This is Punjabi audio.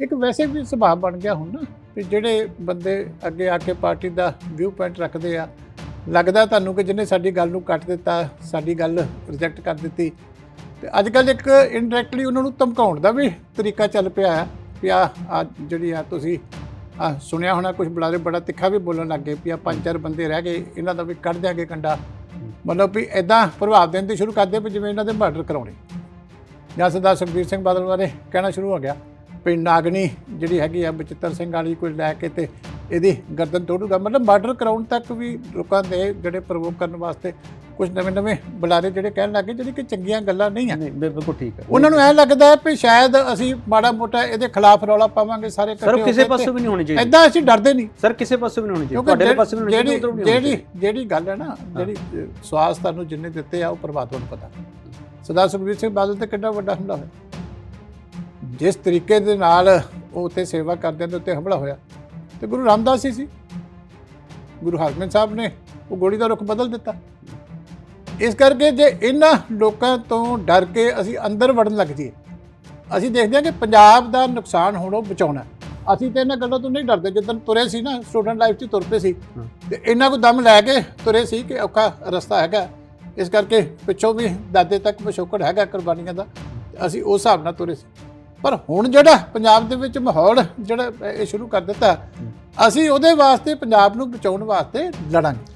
ਇੱਕ ਵੈਸੇ ਵੀ ਸੁਭਾਅ ਬਣ ਗਿਆ ਹੁਣ ਨਾ, ਵੀ ਜਿਹੜੇ ਬੰਦੇ ਅੱਗੇ ਆ ਕੇ ਪਾਰਟੀ ਦਾ ਵਿਊ ਪੁਆਇੰਟ ਰੱਖਦੇ ਆ, ਲੱਗਦਾ ਤੁਹਾਨੂੰ ਕਿ ਜਿਹਨੇ ਸਾਡੀ ਗੱਲ ਨੂੰ ਕੱਟ ਦਿੱਤਾ, ਸਾਡੀ ਗੱਲ ਰਿਜੈਕਟ ਕਰ ਦਿੱਤੀ। ਤੇ ਅੱਜ ਕੱਲ ਇੱਕ ਇਨਡਾਇਰੈਕਟਲੀ ਉਹਨਾਂ ਨੂੰ ਧਮਕਾਉਣ ਦਾ ਵੀ ਤਰੀਕਾ ਚੱਲ ਪਿਆ ਹੈ, ਵੀ ਆ ਆ ਜਿਹੜੀ ਆ ਤੁਸੀਂ ਆ ਸੁਣਿਆ ਹੋਣਾ ਕੁਝ ਬੁਲਾਰੇ ਬੜਾ ਤਿੱਖਾ ਵੀ ਬੋਲਣ ਲੱਗੇ ਵੀ ਆ ਪੰਜ ਚਾਰ ਬੰਦੇ ਰਹਿ ਗਏ, ਇਹਨਾਂ ਦਾ ਵੀ ਕੱਢ ਦਿਆਂਗੇ ਕੰਡਾ। ਮਤਲਬ ਵੀ ਐਦਾਂ ਪ੍ਰਭਾਵ ਦੇਣ ਤੇ ਸ਼ੁਰੂ ਕਰਦੇ ਵੀ ਜਿਵੇਂ ਇਹਨਾਂ ਦੇ ਮਰਡਰ ਕਰਾਉਣੇ। ਜਾਂ ਸਰਦਾਰ ਸੁਖਬੀਰ ਸਿੰਘ ਬਾਦਲ ਬਾਰੇ ਕਹਿਣਾ ਸ਼ੁਰੂ ਹੋ ਗਿਆ। ਵੀ ਨਾਗਣੀ ਜਿਹੜੀ ਹੈਗੀ ਆ ਬਚਿੱਤਰ ਸਿੰਘ ਵਾਲੀ ਕੋਈ ਲੈ ਕੇ ਤੇ ਇਹਦੀ ਗਰਦਨ ਤੋੜੂਗਾ। ਮਤਲਬ ਮਰਡਰ ਕਰਾਉਣ ਤੱਕ ਵੀ ਲੋਕਾਂ ਦੇ ਜਿਹੜੇ ਪ੍ਰਵੋਕ ਕਰਨ ਵਾਸਤੇ ਕੁਝ ਨਵੇਂ ਨਵੇਂ ਬੁਲਾਰੇ ਜਿਹੜੇ ਕਹਿਣ ਲੱਗੇ ਜਿਹੜੀ ਕਿ ਚੰਗੀਆਂ ਗੱਲਾਂ ਨਹੀਂ ਆ। ਨਹੀਂ ਬਿਲਕੁਲ ਠੀਕ ਹੈ ਉਹਨਾਂ ਨੂੰ ਐ ਲੱਗਦਾ ਹੈ ਵੀ ਸ਼ਾਇਦ ਅਸੀਂ ਮਾੜਾ ਮੋਟਾ ਇਹਦੇ ਖਿਲਾਫ ਰੌਲਾ ਪਾਵਾਂਗੇ ਸਾਰੇ ਸਰ ਇਕੱਠੇ ਕਿਸੇ ਪਾਸੇ ਵੀ ਨਹੀਂ ਹੋਣੀ ਚਾਹੀਦੀ। ਐਦਾਂ ਅਸੀਂ ਡਰਦੇ ਨਹੀਂ। ਸਰ ਕਿਸੇ ਪਾਸੇ ਵੀ ਨਹੀਂ ਹੋਣੀ ਚਾਹੀਦੀ। ਤੁਹਾਡੇ ਪਾਸੇ ਵੀ ਨਹੀਂ ਹੋਣੀ ਚਾਹੀਦੀ ਜਿਹੜੀ ਜਿਹੜੀ ਗੱਲ ਹੈ ਨਾ ਜਿਹੜੀ ਸਵਾਸ ਤੁਹਾਨੂੰ ਜਿੰਨੇ ਦਿੱਤੇ ਆ ਉਹ ਪ੍ਰਭਾਤ ਨੂੰ ਪਤਾ। ਸਰਦਾਰ ਸੁਖਬੀਰ ਸਿੰਘ ਬਾਦਲ ਤੇ ਕਿੰਨਾ ਵੱਡਾ ਹਮਲਾ ਹੋਇਆ। ਜਿਸ ਤਰੀਕੇ ਦੇ ਨਾਲ ਉਹ ਉੱਥੇ ਸੇਵਾ ਕਰਦੇ ਨੇ ਉੱਤੇ ਹਮਲਾ ਹੋਇਆ, ਤੇ ਗੁਰੂ ਰਾਮਦਾਸ ਹੀ ਸੀ। ਗੁਰੂ ਹਰਗੋਬਿੰਦ ਸਾਹਿਬ ਨੇ ਉਹ ਗੋਲੀ ਦਾ ਰੁਖ ਬਦਲ ਦਿੱਤਾ। ਇਸ ਕਰਕੇ ਜੇ ਇਹਨਾਂ ਲੋਕਾਂ ਤੋਂ ਡਰ ਕੇ ਅਸੀਂ ਅੰਦਰ ਵੜਨ ਲੱਗ ਜਾਈਏ, ਅਸੀਂ ਦੇਖਦੇ ਹਾਂ ਕਿ ਪੰਜਾਬ ਦਾ ਨੁਕਸਾਨ ਹੋਣੋਂ ਬਚਾਉਣਾ ਅਸੀਂ ਤੇ ਇਹਨਾਂ ਗੱਲਾਂ ਤੋਂ ਨਹੀਂ ਡਰਦੇ, ਜਦੋਂ ਤੁਰੇ ਸੀ ਨਾ ਸਟੂਡੈਂਟ ਲਾਈਫ 'ਚ ਤੁਰ ਪਏ ਸੀ ਹਾਂ। ਤੇ ਇਹਨਾਂ ਕੋ ਦਮ ਲੈ ਕੇ ਤੁਰੇ ਸੀ ਕਿ ਔਖਾ ਰਸਤਾ ਹੈਗਾ। ਇਸ ਕਰਕੇ ਪਿੱਛੋਂ ਵੀ ਦਾਦੇ ਤੱਕ ਪਿਛੋਕੜ ਹੈਗਾ ਕੁਰਬਾਨੀਆਂ ਦਾ ਅਸੀਂ ਉਸ ਹਿਸਾਬ ਨਾਲ ਤੁਰੇ ਸੀ। ਪਰ ਹੁਣ ਜਿਹੜਾ ਪੰਜਾਬ ਦੇ ਵਿੱਚ ਮਾਹੌਲ ਜਿਹੜਾ ਇਹ ਸ਼ੁਰੂ ਕਰ ਦਿੱਤਾ, ਅਸੀਂ ਉਹਦੇ ਵਾਸਤੇ, ਪੰਜਾਬ ਨੂੰ ਬਚਾਉਣ ਵਾਸਤੇ ਲੜਾਂਗੇ।